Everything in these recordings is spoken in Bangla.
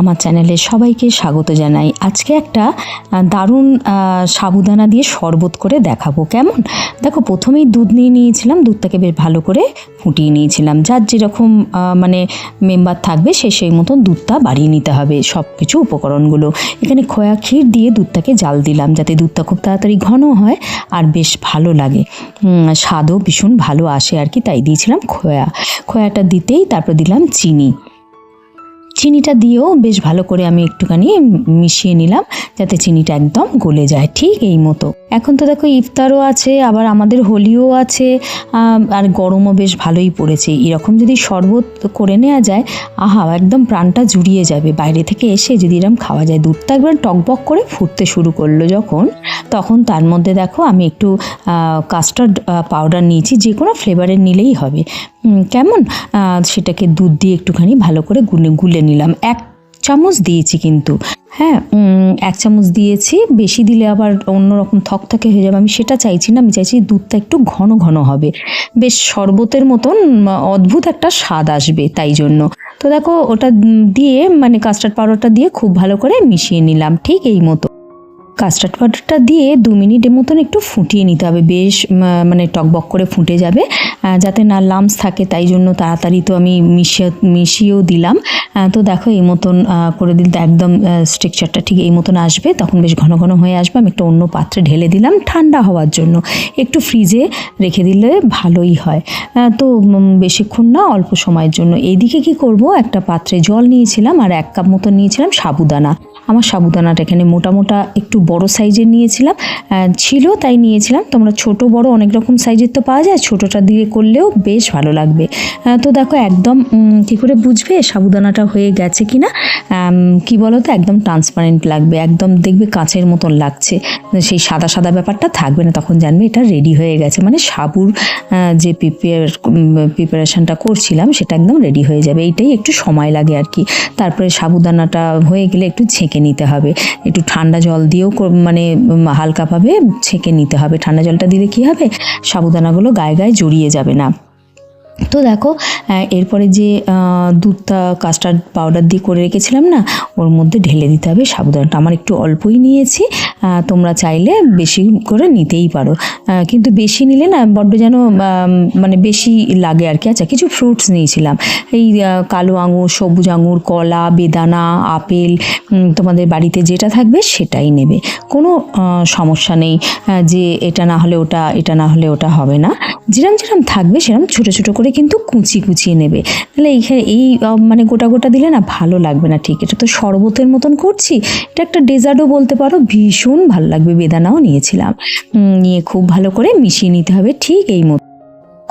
আমার চ্যানেলে সবাইকে স্বাগত জানাই। আজকে একটা দারুণ সাবুদানা দিয়ে শরবত করে দেখাবো। কেমন? দেখো, প্রথমেই দুধ নিয়ে নিয়েছিলাম, দুধটাকে বেশ ভালো করে ফুটিয়ে নিয়েছিলাম। যার যেরকম মানে মেম্বার থাকবে, সে সেই মতন দুধটা বাড়িয়ে নিতে হবে সব কিছু উপকরণগুলো। এখানে খোয়া ক্ষীর দিয়ে দুধটাকে জাল দিলাম, যাতে দুধটা খুব তাড়াতাড়ি ঘন হয় আর বেশ ভালো লাগে। স্বাদও ভীষণ ভালো আসে আর কি, তাই দিয়েছিলাম খোয়া। খোয়াটা দিতেই তারপর দিলাম চিনি। চিনিটা দিয়েও বেশ ভালো করে আমি একটুখানি মিশিয়ে নিলাম, যাতে চিনিটা একদম গলে যায়, ঠিক এই মতো। এখন তো দেখো ইফতারও আছে, আবার আমাদের হোলিও আছে আর গরমও বেশ ভালোই পড়েছে। এরকম যদি শরবত করে নেওয়া যায়, আহা, একদম প্রাণটা জুড়িয়ে যাবে। বাইরে থেকে এসে যদি এরকম খাওয়া যায়, দুধটা একবার টকবক করে ফুটতে শুরু করল যখন, তখন তার মধ্যে দেখো আমি একটু কাস্টার্ড পাউডার নিয়েছি, যে কোনো ফ্লেভারের নিলেই হবে। কেমন? সেটাকে দুধ দিয়ে একটুখানি ভালো করে গুলে গুলে নিলাম। এক চামচ দিয়েছি কিন্তু। হ্যাঁ এক চামচ দিয়েছি। বেশি দিলে আবার অন্যরকম থকথকে হয়ে যাবে। আমি সেটা চাইছি না। আমি চাইছি দুধটা একটু ঘন ঘন হবে। বেশ শরবতের মতন অদ্ভুত একটা স্বাদ আসবে তাই জন্য। তো দেখো, ওটা দিয়ে মানে কাস্টার্ড পাউডারটা দিয়ে খুব ভালো করে মিশিয়ে নিলাম। ঠিক এই মতো। কাস্টার্ড পাউডারটা দিয়ে দু মিনিটের মতন একটু ফুটিয়ে নিতে হবে। বেশ মানে টকবক করে ফুটে যাবে যাতে না লামস থাকে, তাই জন্য তাড়াতাড়ি তো আমি মিশিয়ে, মিশিয়েও দিলাম। তো দেখো এই মতন করে দিলে একদম স্ট্রাকচারটা ঠিক এই মতন আসবে। তখন বেশ ঘন ঘন হয়ে আসবে। আমি একটা অন্য পাত্রে ঢেলে দিলাম ঠান্ডা হওয়ার জন্য। একটু ফ্রিজে রেখে দিলে ভালোই হয়। তো বেশিক্ষণ না, অল্প সময়ের জন্য। এইদিকে কি করব? একটা পাত্রে জল নিয়েছিলাম আর এক কাপ মতো নিয়েছিলাম সাবুদানা। আমার সাবুদানাটা এখানে মোটা মোটা একটু বড় সাইজের নিয়েছিলাম ছিল তাই নিয়েছিলাম। তোমরা ছোট, বড় অনেক রকম সাইজের তো পাওয়া যায়, ছোটোটা দিয়ে করলেও বেশ ভালো লাগবে। তো দেখো একদম কি করে বুঝবে সাবুদানাটা হয়ে গেছে কি না কি বলো তো একদম ট্রান্সপারেন্ট লাগবে, একদম দেখবে কাঁচের মতন লাগছে। সেই সাদা সাদা ব্যাপারটা থাকবে না, তখন জানবে এটা রেডি হয়ে গেছে। মানে সাবুর যে প্রিপেয়ার প্রিপারেশনটা করছিলাম, সেটা একদম রেডি হয়ে যাবে। এইটাই একটু সময় লাগে আর কি। তারপরে সাবুদানাটা হয়ে গেলে একটু ছেঁকে নিতে হবে। একটু ঠান্ডা জল দিয়েও মানে হালকাভাবে ছেঁকে নিতে হবে। ঠান্ডা জলটা দিলে কি হবে? সাবুদানাগুলো গায়ে গায়ে জড়িয়ে যাবে না। তো দেখো এরপরে যে দুধটা কাস্টার্ড পাউডার দিয়ে করে রেখেছিলাম না, ওর মধ্যে ঢেলে দিতে হবে সাবুদানাটা। আমার একটু অল্পই নিয়েছি তোমরা চাইলে বেশি করে নিতেই পারো। কিন্তু বেশি নিলে না বড্ড যেন মানে বেশি লাগে আর কি। আচ্ছা কিছু ফ্রুটস নিয়েছিলাম। এই কালো আঙুর, সবুজ আঙুর, কলা, বেদানা, আপেল তোমাদের বাড়িতে যেটা থাকবে সেটাই নেবে। কোনো সমস্যা নেই যে এটা না হলে ওটা, এটা না হলে ওটা হবে না। যেরম যেরম থাকবে, সেরম ছোটো ছোটো করে কিন্তু কুচি কুচিয়ে নেবে। তাহলে এইখানে এই মানে গোটা গোটা দিলে না ভালো লাগবে না ঠিক। এটা তো শরবতের মতন করছি। এটা একটা ডেজার্টও বলতে পারো, ভীষণ ভালো লাগবে। বেদানাও নিয়েছিলাম। নিয়ে খুব ভালো করে মিশিয়ে নিতে হবে ঠিক এই মতো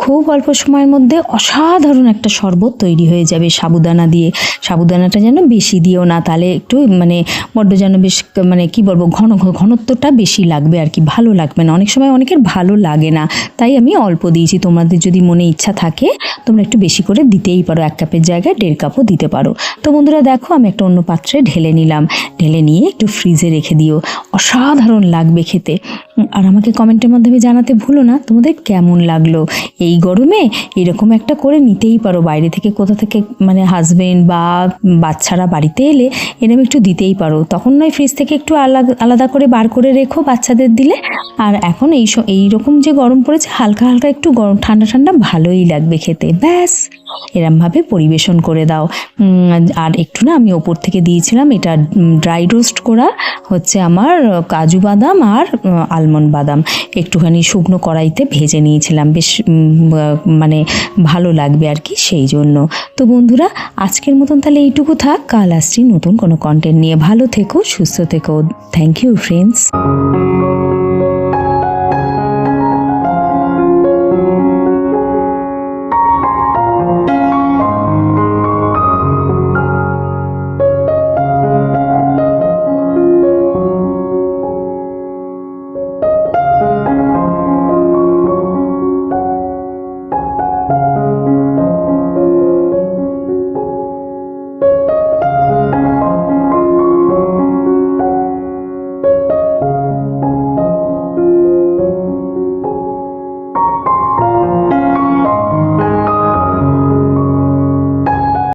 খুব অল্প সময়ের মধ্যে অসাধারণ একটা শরবত তৈরি হয়ে যাবে সাবুদানা দিয়ে। সাবুদানাটা যেন বেশি দিও না, তাহলে একটু মানে বড্ড যেন বেশ মানে কি বলব, ঘন ঘনত্বটা বেশি লাগবে আর কি, ভালো লাগবে না। অনেক সময় অনেকের ভালো লাগে না, তাই আমি অল্প দিয়েছি। তোমাদের যদি মনে ইচ্ছা থাকে, তোমরা একটু বেশি করে দিতেই পারো, এক কাপের জায়গায় দেড় কাপও দিতে পারো। তো বন্ধুরা দেখো, আমি একটা অন্য পাত্রে ঢেলে নিলাম। ঢেলে নিয়ে একটু ফ্রিজে রেখে দিও। অসাধারণ লাগবে খেতে। আর আমাকে কমেন্টের মাধ্যমে জানাতে ভুলো না, তোমাদের কেমন লাগল এই গরমে এরকম একটা করে নিতেই পারো। বাইরে থেকে কোথা থেকে মানে হাজবেন্ড বা বাচ্চারা বাড়িতে এলে এরকম একটু দিতেই পারো। তখন নয় ফ্রিজ থেকে একটু আলাদা আলাদা করে বার করে রেখো বাচ্চাদের দিলে। আর এখন এই এই রকম যে গরম পড়েছে, হালকা হালকা একটু গরম, ঠান্ডা ঠান্ডা ভালোই লাগবে খেতে। ব্যাস, এরমভাবে পরিবেশন করে দাও। আর একটু না আমি ওপর থেকে দিয়েছিলাম, এটা ড্রাই রোস্ট করা হচ্ছে আমার কাজু বাদাম আর আলমন্ড বাদাম। একটুখানি শুকনো কড়াইতে ভেজে নিয়েছিলাম। বেশ মানে ভালো লাগবে আর কি সেই জন্য। তো বন্ধুরা, আজকের মতন তাহলে এইটুকু থাক। কাল আসছি নতুন কোনো কন্টেন্ট নিয়ে। ভালো থেকো, সুস্থ থেকো। Thank you friends